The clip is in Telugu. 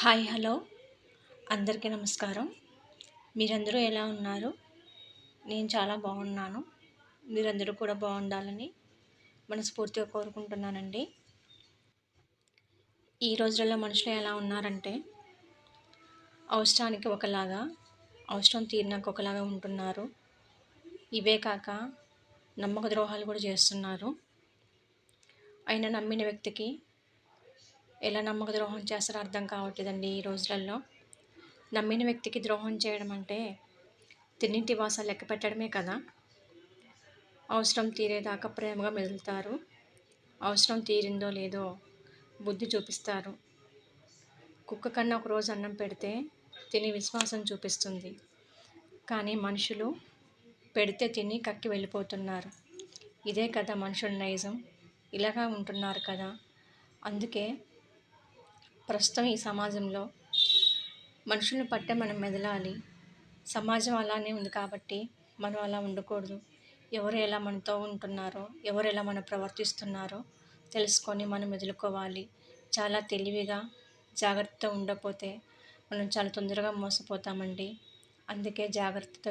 Hi hello. అందరికీ నమస్కారం. మీరందరూ ఎలా ఉన్నారు? నేను చాలా బాగున్నాను. మీరందరూ కూడా బాగుండాలని మనస్ఫూర్తిగా కోరుకుంటున్నానండి. ఈ రోజులలో మనుషులు ఎలా ఉన్నారంటే అవసరానికి ఒకలాగా అవసరం తీరినాక ఒకలాగా ఉంటున్నారు. ఇవే కాక నమ్మక ద్రోహాలు కూడా చేస్తున్నారు. అయినా నమ్మిన వ్యక్తికి ఎలా నమ్మక ద్రోహం చేస్తారో అర్థం కావట్లేదండి ఈ రోజులలో నమ్మిన వ్యక్తికి ద్రోహం చేయడం అంటే తిన్నింటి వాసాలు లెక్క పెట్టడమే కదా. అవసరం తీరేదాకా ప్రేమగా మెదులుతారు. అవసరం తీరిందో లేదో బుద్ధి చూపిస్తారు. కుక్క కన్నా ఒకరోజు అన్నం పెడితే తిని విశ్వాసం చూపిస్తుంది. కానీ మనుషులు పెడితే తిని కక్కి వెళ్ళిపోతున్నారు. ఇదే కదా మనుషుల నైజం. ఇలాగా ఉంటున్నారు కదా. అందుకే ప్రస్తుతం ఈ సమాజంలో మనుషులను పట్టే మనం మెదలాలి. సమాజం అలానే ఉంది కాబట్టి మనం అలా ఉండకూడదు. ఎవరు ఎలా మనతో ఉంటున్నారో ఎవరు ఎలా మనం ప్రవర్తిస్తున్నారో తెలుసుకొని మనం మెదులుకోవాలి. చాలా తెలివిగా జాగ్రత్తగా ఉండకపోతే మనం చాలా తొందరగా మోసపోతామండి. అందుకే జాగ్రత్తతో